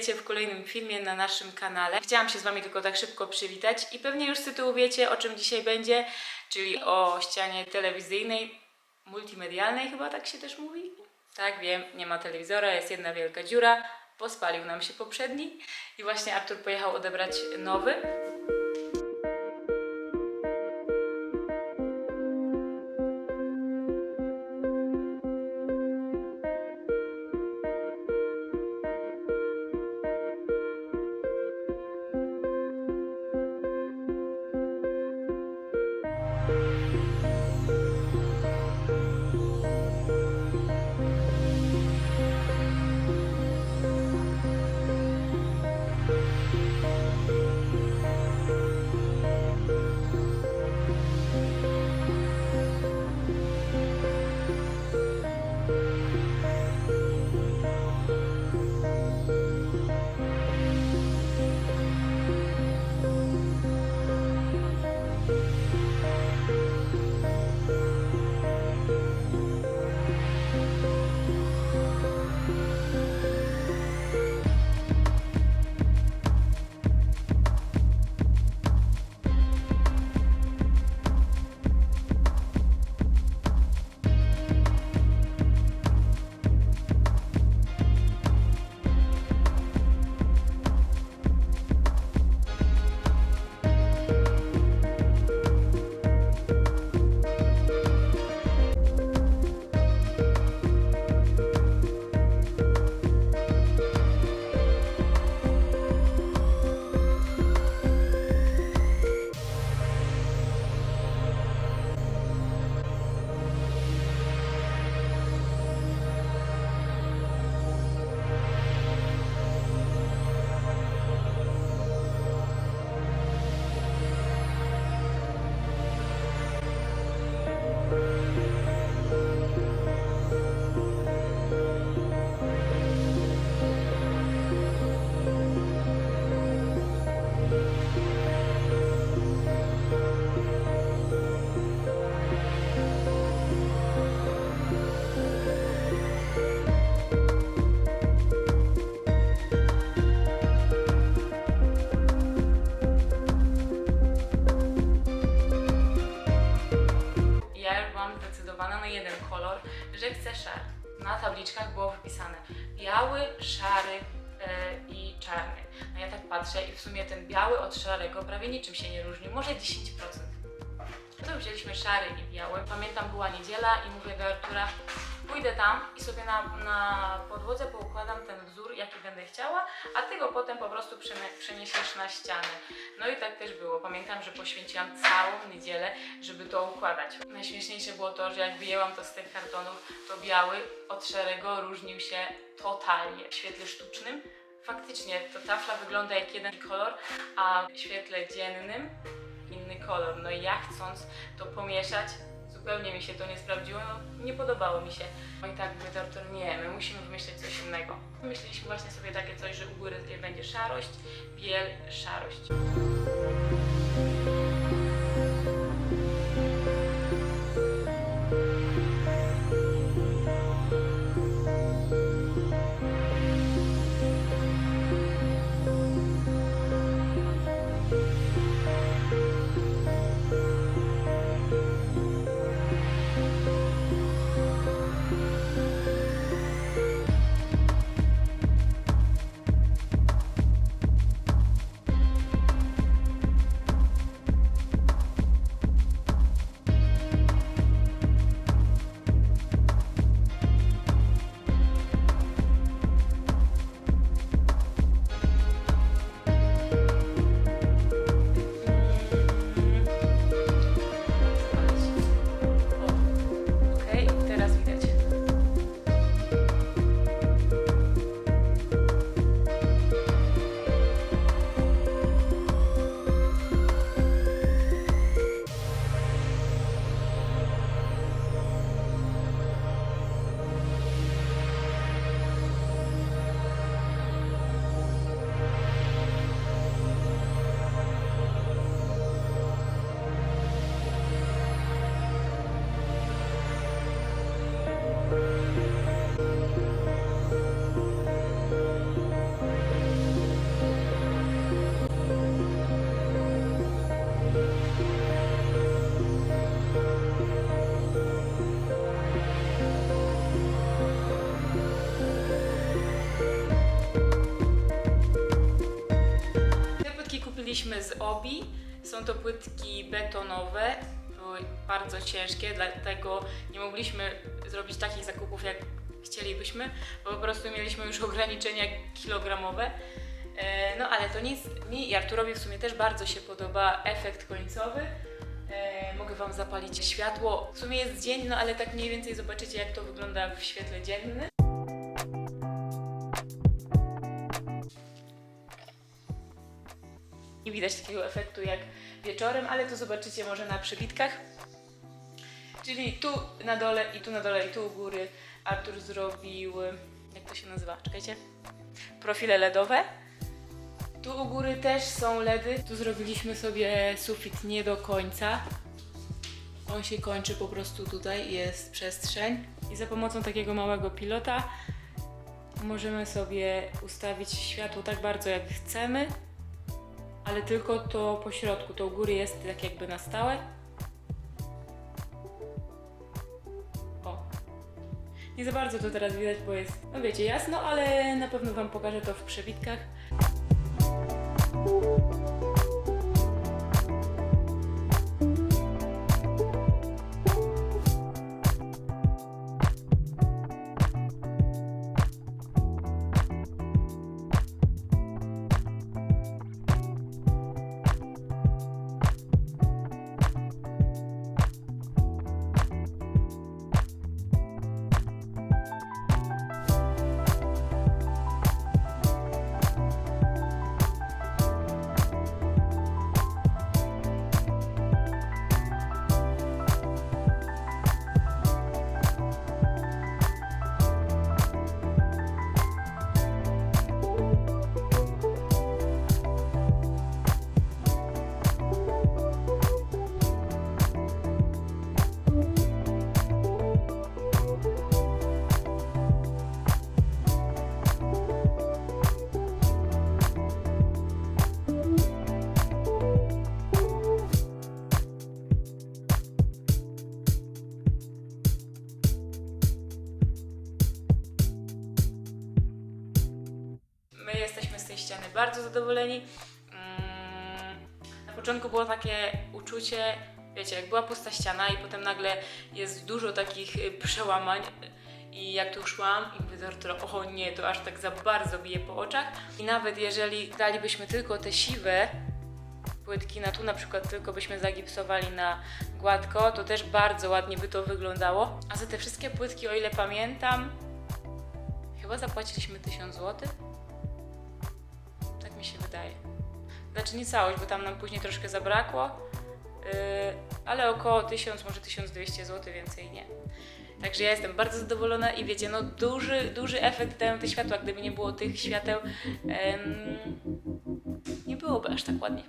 witajcie w kolejnym filmie na naszym kanale. Chciałam się z Wami tylko tak szybko przywitać i pewnie już z tytułu wiecie o czym dzisiaj będzie, czyli o ścianie telewizyjnej, multimedialnej chyba tak się też mówi. Tak, wiem, nie ma telewizora, jest jedna wielka dziura, bo spalił nam się poprzedni i właśnie Artur pojechał odebrać nowy. Że chcę szary. Na tabliczkach było wypisane biały, szary e, i czarny. No ja tak patrzę i w sumie ten biały od szarego prawie niczym się nie różni, może 10%. No to wzięliśmy szary i biały. Pamiętam, była niedziela i mówię do Artura, pójdę tam i sobie na, na podłodze poukładam ten wzór, jaki będę chciała, a ty go potem po prostu przeniesiesz na ścianę. No i tak też było. Pamiętam, że poświęciłam całą niedzielę, żeby to układać. Najśmieszniejsze było to, że jak wyjęłam to z tych kartonów, to biały od szarego różnił się totalnie w świetle sztucznym. Faktycznie to tafla wygląda jak jeden kolor, a w świetle dziennym inny kolor. No i ja chcąc to pomieszać, zupełnie mi się to nie sprawdziło, no, nie podobało mi się. No i tak mówię do Artura, nie, my musimy wymyśleć coś innego. Myśleliśmy właśnie sobie takie coś, że u góry będzie szarość, biel, szarość. Kupiliśmy z Obi. Są to płytki betonowe. Bardzo ciężkie, dlatego nie mogliśmy zrobić takich zakupów, jak chcielibyśmy, bo po prostu mieliśmy już ograniczenia kilogramowe. E, No ale to nic, mi i Arturowi w sumie też bardzo się podoba efekt końcowy. E, mogę Wam zapalić światło. W sumie jest dzień, no ale tak mniej więcej zobaczycie, jak to wygląda w świetle dziennym. Widać takiego efektu jak wieczorem, ale to zobaczycie może na przebitkach. Czyli tu na dole i tu na dole i tu u góry Artur zrobił, jak to się nazywa? Czekajcie. Profile LEDowe. Tu u góry też są LEDy. Tu zrobiliśmy sobie sufit nie do końca. On się kończy po prostu tutaj, jest przestrzeń. I za pomocą takiego małego pilota możemy sobie ustawić światło tak bardzo jak chcemy, ale tylko to po środku, to u góry jest tak jakby na stałe. O. Nie za bardzo to teraz widać, bo jest, no wiecie, jasno, ale na pewno Wam pokażę to w przebitkach. Ściany bardzo zadowoleni. Mm, Na początku było takie uczucie, wiecie, jak była pusta ściana i potem nagle jest dużo takich y, przełamań i jak tu szłam i mówię do o nie, to aż tak za bardzo bije po oczach. I nawet jeżeli dalibyśmy tylko te siwe płytki na tu na przykład tylko byśmy zagipsowali na gładko, to też bardzo ładnie by to wyglądało. A za te wszystkie płytki, o ile pamiętam, chyba zapłaciliśmy 1000 zł. Mi się wydaje. Znaczy nie całość, bo tam nam później troszkę zabrakło, yy, ale około 1000, może 1200 zł, więcej nie. Także ja jestem bardzo zadowolona i wiecie, no duży, duży efekt dają te światła. Gdyby nie było tych świateł, byłoby aż tak ładnie.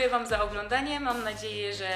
Dziękuję Wam za oglądanie. Mam nadzieję, że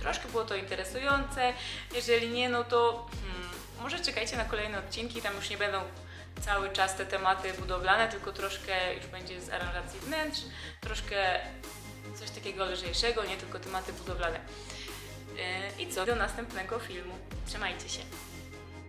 troszkę było to interesujące. Jeżeli nie, no to hmm, może czekajcie na kolejne odcinki. Tam już nie będą cały czas te tematy budowlane, tylko troszkę już będzie z aranżacji wnętrz, troszkę coś takiego lżejszego, nie tylko tematy budowlane. Yy, I co? Do następnego filmu. Trzymajcie się.